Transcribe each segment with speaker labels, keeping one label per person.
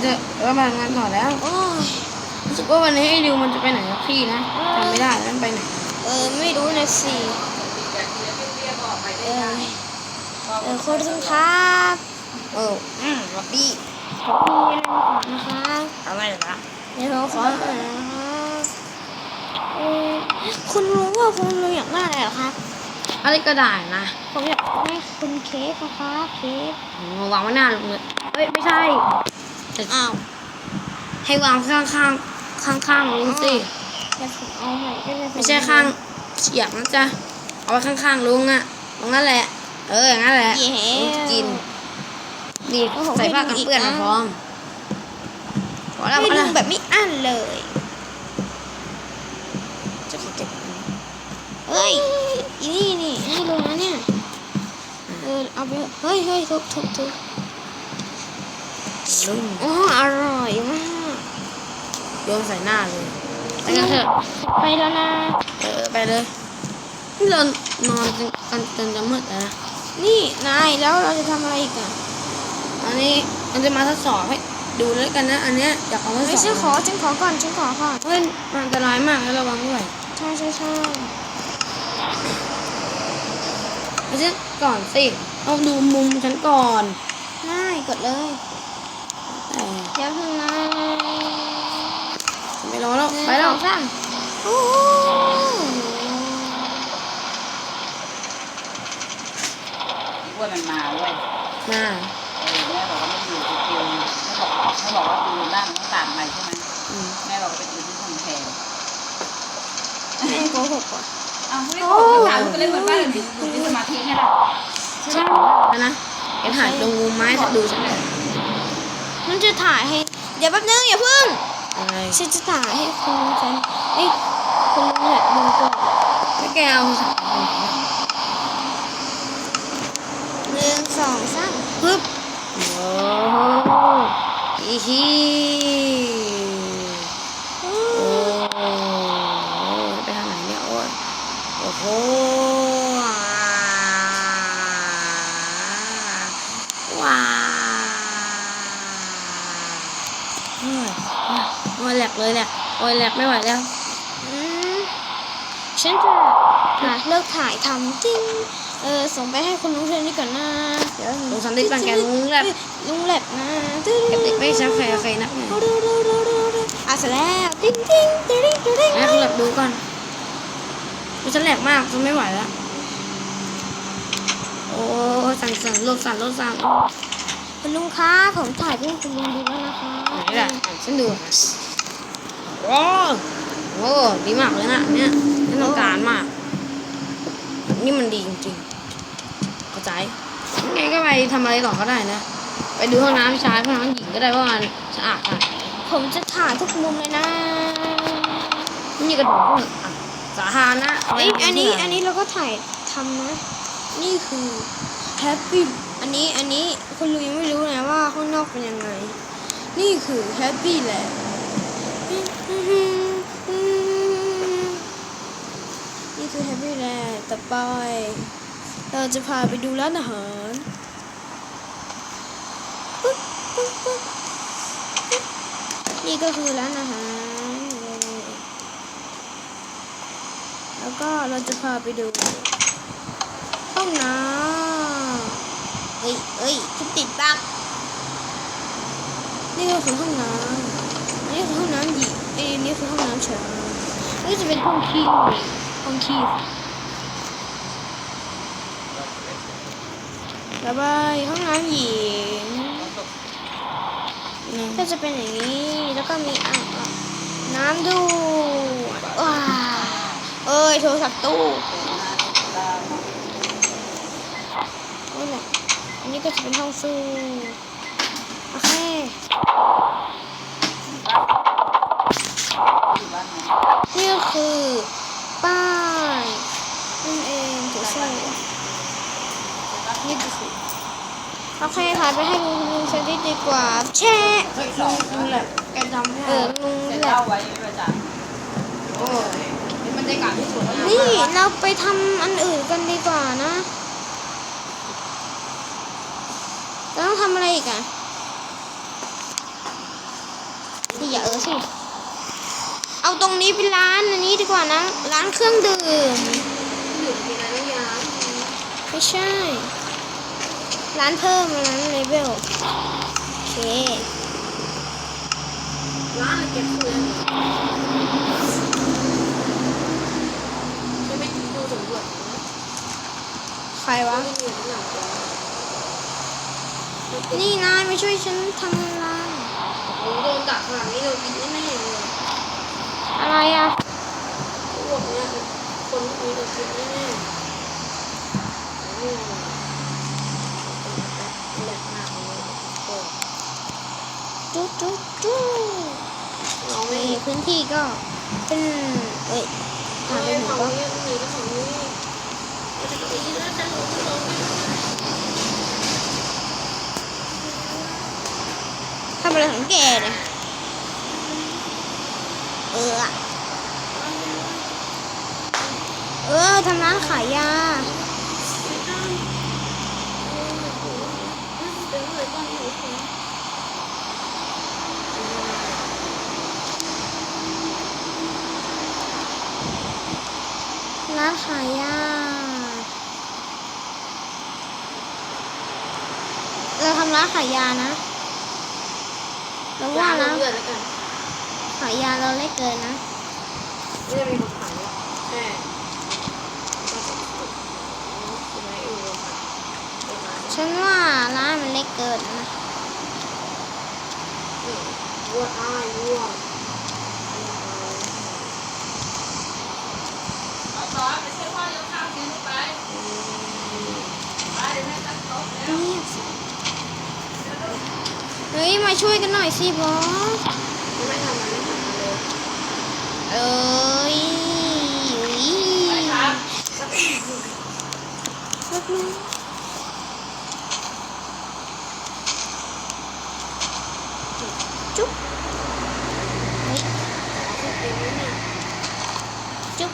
Speaker 1: เดี๋ยวจะเออมางานต่อแล้ว
Speaker 2: โอ้ย
Speaker 1: รู้สึกว่าวันนี้ไอ้ดิวมันจะไปไหนสักที่นะจำไม่ได้แล้วมันไปไหน
Speaker 2: เออไม่รู้นะสิเออเออคุณลุงครับ
Speaker 1: เอออืมรับบี้
Speaker 2: ขอมีอะไรมาฝากนะคะ
Speaker 1: อะไรนะ
Speaker 2: เดี๋ยวเราขอหน่อยนะคะเออคุณลุงว่าคุณลุงอยากได้อะไรเหรอครับ
Speaker 1: อะไรก็ได้นะ
Speaker 2: ผมอยากได้คุณเค้กนะคะเค้ก
Speaker 1: อืมวางไว้หน้าลุงเลยเฮ้ยไม่ใช่ แต่
Speaker 2: อ้าว
Speaker 1: ให้วางข้างข้างข้างข้างๆลุงสิ
Speaker 2: เดี๋ยวผมเอาใหม่ก็ด้
Speaker 1: ไม่ใช่ข้างเฉียงนะจ๊ะเอาไว้ข้างๆลุงอะตรงนั้นแหละ เอออย่างนั้นแหละ
Speaker 2: เย้
Speaker 1: ลุงกินนี่ใส่ผ้ากันเปื้อนมาพร้อมพอแล้วพ
Speaker 2: ให้
Speaker 1: อ
Speaker 2: ลุ
Speaker 1: แล้ว
Speaker 2: งแบบไม่อั้นเลย
Speaker 1: จะขอเก็บ
Speaker 2: เฮ้ยอีนี่นี่ให้ลุงนะเนี่ยเออเอาไปเฮ้ยเฮ้ยทุบทุบทุบ
Speaker 1: ลุง
Speaker 2: อ๋ออร่อยมาก
Speaker 1: โยนใส่หน้าเลยไปกันเถอะ
Speaker 2: ไปแล้วนะ
Speaker 1: เออไปเลยนี่เรานอนกันจนจะมืดแล้วนะ
Speaker 2: นี่นายแล้วเราจะทำอะไรอีกอะ
Speaker 1: อันนี้มันจะมาทดสอบให้ดูแล้วกันนะ อันเนี้ยอยากเอาทดสอบ
Speaker 2: ไม่ฉันขอฉันขอก่อนฉันขอก่อน
Speaker 1: เฮ้ยมันอันตรายมากแล้วระวังด้วย
Speaker 2: ใช่ใช่ใช่
Speaker 1: ไม่ใช่ก่อนสิเอาดูมุมฉันก่อน
Speaker 2: ง่ายกดเลย
Speaker 1: แต่
Speaker 2: เดี๋ยวพึ่งนะ
Speaker 1: ฉันไม่รอแล้ว
Speaker 2: หนึ่ง
Speaker 1: ไปแล้ว
Speaker 2: สองสามโอ้โห
Speaker 3: อ้วนมันมาเว้ย
Speaker 1: มา
Speaker 3: เออแม่บอกว่าไม่อยู่ที่คิวแม่บอกแม่บอกว่าดูบ้านมันต้องตามไปใช่ไหม
Speaker 1: อืม
Speaker 3: แม่บอกว่าไปดูที่คำแพง
Speaker 2: ไม่โกหกว่ะ
Speaker 3: อ้าวไม่บอกถามก็เลยเหมือนบ้านอยู่อยู่ที่สมาธิไงล่ะ
Speaker 1: ใช่แล้วนะแกถ่ายตรงมุมไม้ดูฉันเลย
Speaker 2: มันจะถ่ายให้ เดี๋ยวแป๊บนึงอย่าพึ่ง
Speaker 1: อะไร
Speaker 2: ฉันจะถ่ายให้คุณลุงฉันเอ้ยคุณลุงเนี่ยดูก่อน
Speaker 1: แล้วแกเอา
Speaker 2: หนึ่งสองสาม
Speaker 1: ปึ๊บโอ้โหอีฮี
Speaker 2: โอ้
Speaker 1: โอ้ไปทางไหนเนี่ยโอ้ยโอ้โหว้าวเฮ้ยโอ้ยแหลกเล ยแหลกโอ้ยแหลกไม่ไหวแล้ว
Speaker 2: อืมฉันจะถ่ายเลิกถ่ายทำจริง เออส่งไปให้คุณลุงเทนนี่ก่อนนะเดี๋ยว
Speaker 1: ลุงสันติบ้านแกลุงแลบ
Speaker 2: ลุงแลบนะ
Speaker 1: เก็บเด็กไม่ใช่ใครใครนักเนี่ย
Speaker 2: อะเสร็จแล้วติ๊งติ๊งติ๊งติ๊งติ๊ง
Speaker 1: แม่คุณหลับดูก่อนดูฉันแหลกมากฉันไม่ไหวแล้วโอ้ยสั่นสั่นโลกสั่นโลกสั่น
Speaker 2: คุณลุงคะผมถ่ายให้คุณลุงดูแล้วนะคะ
Speaker 1: ไหนล่ะอะฉันดู โอ้โหดีมากเลยนะอันเนี่ยฉันต้องการมาก นี่มันดีจริงๆเข้าใจยังไงก็ไปทำอะไรต่อก็ได้นะ ไปดูห้องน้ำชายห้องน้ำหญิงก็ได้เพราะมันสะอาดอะ
Speaker 2: ผมจะถ่ายทุกมุมเลยนะ
Speaker 1: นี่กระดูกอะสาธารณะ
Speaker 2: เอ้ยอันนี้อันนี้เราก็ถ่ายทำนะนี่คือแฮปปี้อันนี้อันนี้คุณลุงยังไม่รู้นะว่าข้างนอกเป็นยังไง นี่คือแฮปปี้แหละนี่คือแฮปปี้แลนด์ ต่อไป เราจะพาไปดูร้านอาหารปึ๊บปึ๊บปึ๊บนี่ก็คือร้านอาหาร แล้วก็เราจะพาไปดูห้องน้ำเอ้ยเอ้ยฉันติดบักนี่ก็คือห้องน้ำอันนี้คือห้องน้ำหญิงเอ้นี่คือห้องน้ำชายนี่จะเป็นห้องขี้ห้องขี้ ต่อไปห้องน้ำหญิง
Speaker 1: อืม
Speaker 2: ก็จะเป็นอย่างนี้ แล้วก็มีอ่างอาบน้ำดูดว้าวเอ้ยโทรศัพท์ตู้นี่แหละอันนี้ก็จะเป็นห้องสู้โอเคนี่ก็คือป้ายนั่นเองถูกใช่นี่ก็คือ โอเคถ่ายไปให้ลุงลุงเซนดิดีกว่า แช่
Speaker 1: เฮ้ยลุงแหละแกจำไม่
Speaker 2: เอ
Speaker 1: ได้
Speaker 2: อลุง
Speaker 3: เสร็จ
Speaker 2: แหละ
Speaker 3: เล่าไว้ประจ
Speaker 1: โอ้ยนี่มัน
Speaker 3: รรยากาศที่สวยงาม
Speaker 2: นี่
Speaker 3: มาก
Speaker 2: เราไปทำอันอื่นกันดีกว่านะเราต้องทำอะไรอีกอะนี่อย่าเออสิเอาตรงนี้เป็นร้านอันนี้ดีกว่านะ ร้านเครื่องดื่ม
Speaker 1: อยู่มีอะไรไม่ยา
Speaker 2: ไม่ใช่ ร้านเพิ่มร้านเลเวลโอเค
Speaker 1: ร้านเก็บเงินจะไม่ดูสำรวจ
Speaker 2: ใครวะ
Speaker 1: นี่
Speaker 2: นายมาช่วยฉันทำร้าน
Speaker 1: โอ้โหโดนดักขนาดนี้เรากินแน่ๆเลย
Speaker 2: อะไรอะ
Speaker 1: พวกเนี้ยคนพวกนี้เรากินแน่ๆ
Speaker 2: ตพื้นที่ก็เป็นเอ้ยหา
Speaker 1: ไปหนก็
Speaker 2: ทำอะไรของแกเนี่ยเออ เออทำร้านขายยา ร้านขายยาเราทำร้านขายยานะเราว่านะ
Speaker 1: เลือดแล้วกัน
Speaker 2: ขายยาเราเล็กเกินนะ
Speaker 1: ไม่ได้มีคนขายแล้วแค่ก็จะคือไม่อยู่ค่ะเวลา
Speaker 2: ฉันว่าร้านมันเล็กเกินนะ
Speaker 1: วัวอ้ายวัว
Speaker 3: เฮ้
Speaker 2: ย มาช่วยกันหน่อยสิบอส
Speaker 1: ไม่เอ้
Speaker 2: ยสักนึจุ๊บจุ๊บ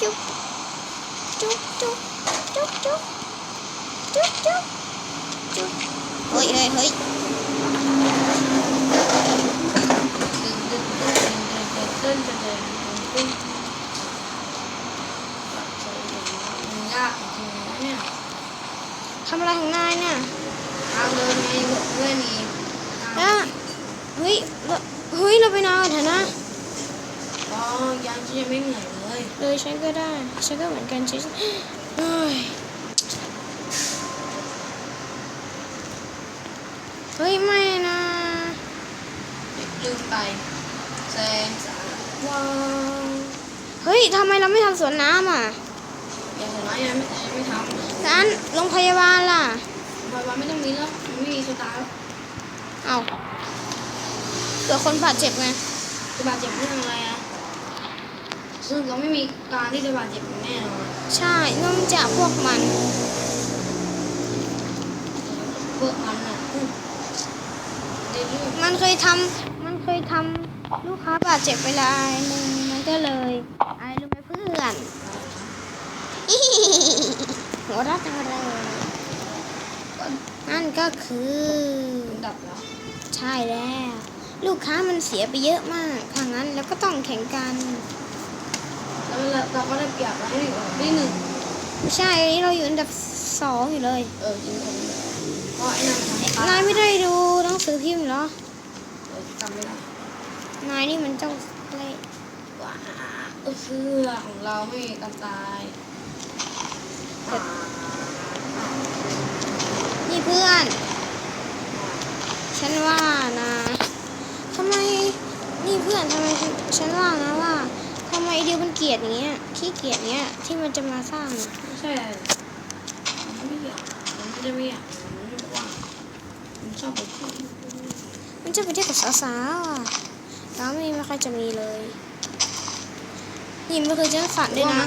Speaker 1: จุ๊บ chút chút chút
Speaker 2: chút chút chút chút ôi ôi ôi camera thằng nai nè ยั
Speaker 1: งจะไม่เหนื่อยเลย
Speaker 2: เลยฉันก็ได้ ฉันก็เหมือนกันฉันเฮ้ยเฮ้ยไม่นะ
Speaker 1: ลืมไปแซงสาร
Speaker 2: ว้าวเฮ้ยทำไมเราไม่ทำสวนน้ำอะ
Speaker 1: อย่างน้อยยังไม่ไม่ทำ
Speaker 2: ร้านโรงพยาบาลล่ะ
Speaker 1: บอยบอยไม่ต้องมีแล้วมันไม่มีสตาร์ท
Speaker 2: เอาเผื่อคนบาดเจ็บไง
Speaker 1: จะบาดเจ็บเรื่องอะไรอะ ซึ่งเราไม่มีการที่จะบาดเจ็บอย่างแน่นอน
Speaker 2: ใช่นอกจากพวกมัน
Speaker 1: พวกมันอะอืมเดี๋ยวนี้
Speaker 2: มันเคยทำมันเคยทำลูกค้าบาดเจ็บไปรายหนึ่งมันก็เลยไอ้รู้ไหมเพื่อน หัวเรักจังเลยนั่นก็คือ
Speaker 1: มันดับแล้ว
Speaker 2: ใช่แล้ว ลูกค้ามันเสียไปเยอะมากถ้างั้นแล้วก็ต้องแข่งกัน
Speaker 1: แล้ว เราเราก็ได้เปรียบแล้วให้หนึ่งที่หนึ่ง
Speaker 2: ไม่ใช่อันนี้เราอยู่อันดับสองอยู่เลย
Speaker 1: เออจริงคนเลยเพราะไอ้นั่นมันต
Speaker 2: นายไม่ได้ดูหนังสือพิมพ์เหรอ
Speaker 1: เออจำไม่ได้
Speaker 2: นายนี่มันเจ้าเล่ห์
Speaker 1: ว้าเออเสื้อของเราไม่มีกันตายอ่า
Speaker 2: นี่เพื่อน ฉันว่านะทำไมนี่เพื่อนทำไมฉันฉันว่านะว่าทำไมเดียวมันเกลียดอย่างเงี้ยขี้เกียจเงี้ยที่มันจะมาสร้าง
Speaker 1: ไม่ใช่อะมันไม่อยากมันไม่ไม่อยากมันไม่ว่างมันชอบไปเที่ยว
Speaker 2: มันจะไปเที่ยวกับสาวๆอะสาวไม่มีใครจะมีเลยนี่เมื่อคืนฉันฝันด้วยนะ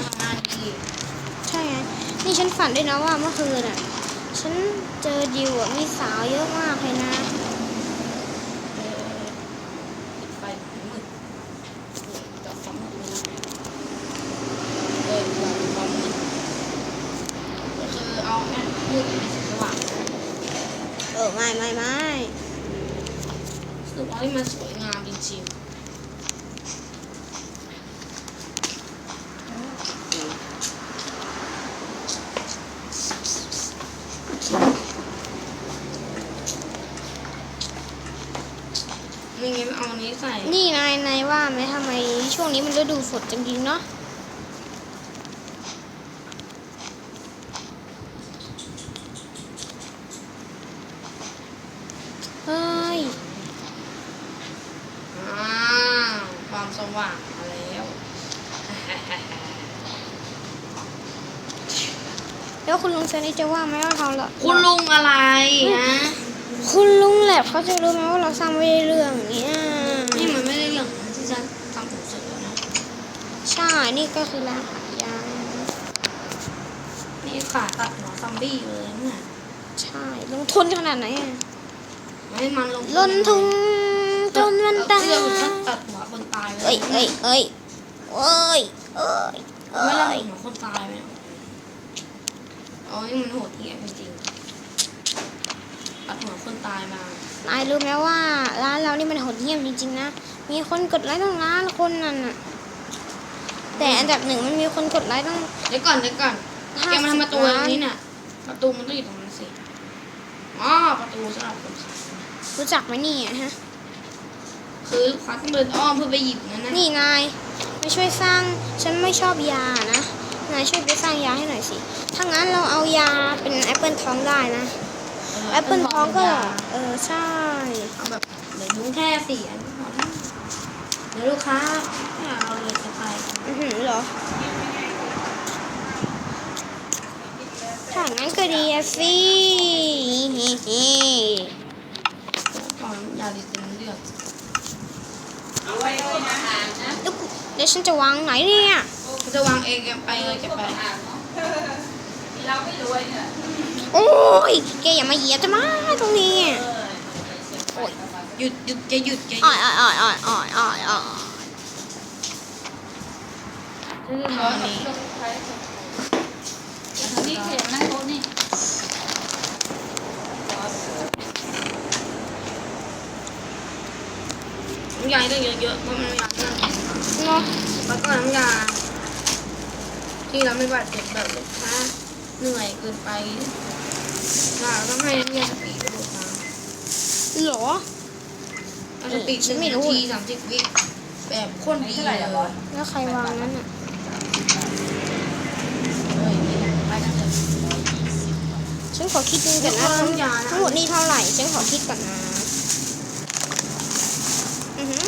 Speaker 2: ใช่ไงนี่ฉันฝันด้วยนะว่าเมื่อคืนอะฉันเจอดิวอะมีสาวเยอะมากเลยนะ
Speaker 1: เออปิดไฟมืดจอดฟังมืด
Speaker 2: อ ไม่ไม่ไม่
Speaker 1: รู้สึกว่าที่มันสวยงามจริงๆนี่ไงเอาอันนี้ใส่
Speaker 2: นี่นายนายว่าไหมทำไมช่วงนี้มันฤดูฝนจริงๆเนาะเฮ้ย
Speaker 1: อ้าวความสว่างมาแล้ว
Speaker 2: แล้วคุณลุงเซนี่จะว่าไหมว่าเราละ
Speaker 1: คุณลุงอะไรนะ
Speaker 2: คุณลุงแหลบเขาจะรู้ไหมว่าเราสร้างไม่ได้เรื่องเนี่ย
Speaker 1: นี่มันไม่ได้เรื่องที่ฉันทำผมเสร็จแล้วนะ
Speaker 2: ใช่นี่ก็คือร้านขายยา
Speaker 1: นี่ขาตัดหัวซอมบี้เลยเนี่ย
Speaker 2: ใช่ลงทุนขนาดไหนอะ
Speaker 1: ไม่มันลง
Speaker 2: ลงทุนจนมันตาย
Speaker 1: เรื่องฉันตัดหัวคนตายไป
Speaker 2: เอ้ยเอ้ยเอ้ยเอ้ยเอ้ยเอ้
Speaker 1: ไม่ได้
Speaker 2: ย
Speaker 1: หัวคนตายไปนะ อ๋อนี่มันโหดเหี้ยมจริงๆตัดหัวคนตายมา
Speaker 2: นายรู้ไหมว่าร้านเรานี่มันโหดเหี้ยมจริงๆนะ มีคนกดไลค์ตั้งล้านคนนั่นน่ะ แต่อันดับหนึ่งมันมีคนกดไลค์ตั้ง
Speaker 1: เดี๋ยวก่อนเดี๋ยวก่อน
Speaker 2: ห้า
Speaker 1: แกมา
Speaker 2: สิบ
Speaker 1: ทำประตู
Speaker 2: ล้า
Speaker 1: อัน
Speaker 2: น
Speaker 1: นี้น่ะ ประตูมันต้องอยู่ตรงนั้นสิอ๋อประตูสำหรับคนขาย
Speaker 2: รู้จักไหมเนี่ยฮะ
Speaker 1: คือลูกค้าต้องเดินอ้อมเพื่อไปหยิบนั่นนะ
Speaker 2: นี่นายมาช่วยสร้าง ฉันไม่ชอบยานะ นายช่วยไปสร้างยาให้หน่อยสิ ถ้างั้นเราเอายาเป็นแอปเปิลทองได้นะแอปเปิลทองก็เออใช่
Speaker 1: เอาแบบเดี๋ยวยุ้งแค่สี่อันก็พอแล้วเดี๋ยวลูกค้าไม่เอาเราเลยจะไป
Speaker 2: อือหือเหรอถ้างั้นก็ดีอะสิฮิฮิ
Speaker 1: ก่อนยาดิเซนเลือก
Speaker 3: เอาไว้ด้วยนะอ่านนะ
Speaker 2: เดี๋ยวกูเดี๋ยวฉันจะวางไหนเนี่ย
Speaker 1: เขา จะวางเองแกไปเลยแกไป
Speaker 3: อ่านเนาะที่เราไม่รวยเนี่ย
Speaker 2: โอ้ยแกอย่ามาเหยียบจะมาตรงนี้
Speaker 3: เออ
Speaker 2: โอ้ย
Speaker 1: หยุดหยุดแกหยุดแกห
Speaker 2: อ่
Speaker 1: ยุ
Speaker 2: อ
Speaker 1: ด
Speaker 2: ยอ่อยอ่อยอ่อยอ่อยอ่อยอ่อย
Speaker 1: ชื่อ
Speaker 3: ข
Speaker 1: น
Speaker 3: อ
Speaker 1: อน
Speaker 3: หนี
Speaker 1: นี้
Speaker 3: นี่เขียนนะโต๊ะนี่
Speaker 1: น้ำยาต้องเยอะๆเพราะมันน้ำยาที่นั่น
Speaker 2: เนาะ
Speaker 1: แล้วก็น้ำยา ที่เราไม่บาดเจ็บแบบลูกค้าเหนื่อยเกินไปเราต้องให้น้ำยาสปีดกับลูกค้า
Speaker 2: เหรอ
Speaker 1: เอาสปีดหนึ่งนาทีสามสิบวิแบบโคนดี
Speaker 3: เท่าไหร่ละร้อย
Speaker 2: แล้วใครวางนั้นอะ
Speaker 3: เออนี่แหละไปกันเถอะ
Speaker 2: ฉันขอคิดดูก่อนนะทั้งทั้งหมดนี่เท่าไหร่ ฉันขอคิดก่อนนะอือหือ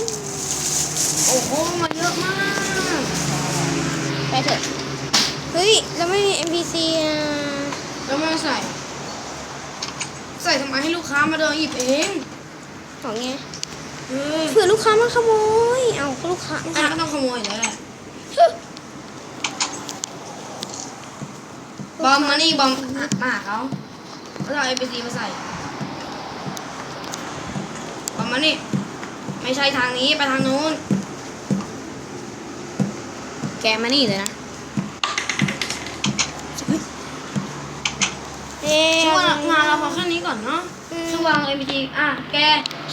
Speaker 1: โอ้โหมาเยอะมาก
Speaker 2: ไปเถอะ เฮ้ยเราไม่มี NPC อะ
Speaker 1: แล้วมาใส่ ใส่ทำไมให้ลูกค้ามาเดินหยิบเอง
Speaker 2: ของไง
Speaker 1: เออ
Speaker 2: เผื่อลูกค้ามาขโมย เอาก็ลูกค้า
Speaker 1: ลูกค้าก็ต้องขโมยอยู่แล้วแหละบอมมานี่บอมมาหาเขาเขาจะเอาเอพีซีมาใส่บอมมานี่ไม่ใช่ทางนี้ไปทางนู้น แกมานี่เลยนะ
Speaker 2: เอ๊ะ
Speaker 1: ช่วงงานเราพอแค่นี้ก่อนเนาะ
Speaker 2: อืม
Speaker 1: ช่วงวางเอพีซีอะแก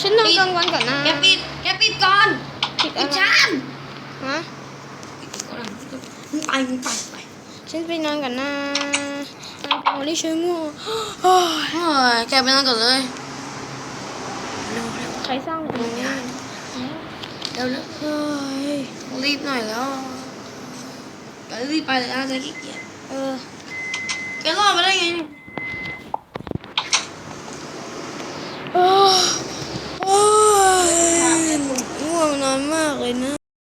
Speaker 2: ฉันนอนกลางวันก่อนนะ
Speaker 1: แกปิดแกปิดก่อน
Speaker 2: ปิด
Speaker 1: ปิ
Speaker 2: อะ
Speaker 1: ด
Speaker 2: ไร
Speaker 1: จาน
Speaker 2: ฮะ
Speaker 1: ปิดก่อนมึงไปมึงไปไป
Speaker 2: ฉันไปนอนก่อนนะโอ้ยฉันง่วงโอ้ย
Speaker 1: เฮ้ยแกไปนอนก่อนเลย
Speaker 2: ใครสร้างแบบนี้
Speaker 1: เร็วเร็ว
Speaker 2: เฮ้ย
Speaker 1: รีบหน่อยแล้วแกรีบไปเลยนะจะขี้เกียจ
Speaker 2: เออ
Speaker 1: แกรอดมาได้ไง เนี่ย
Speaker 2: โอ้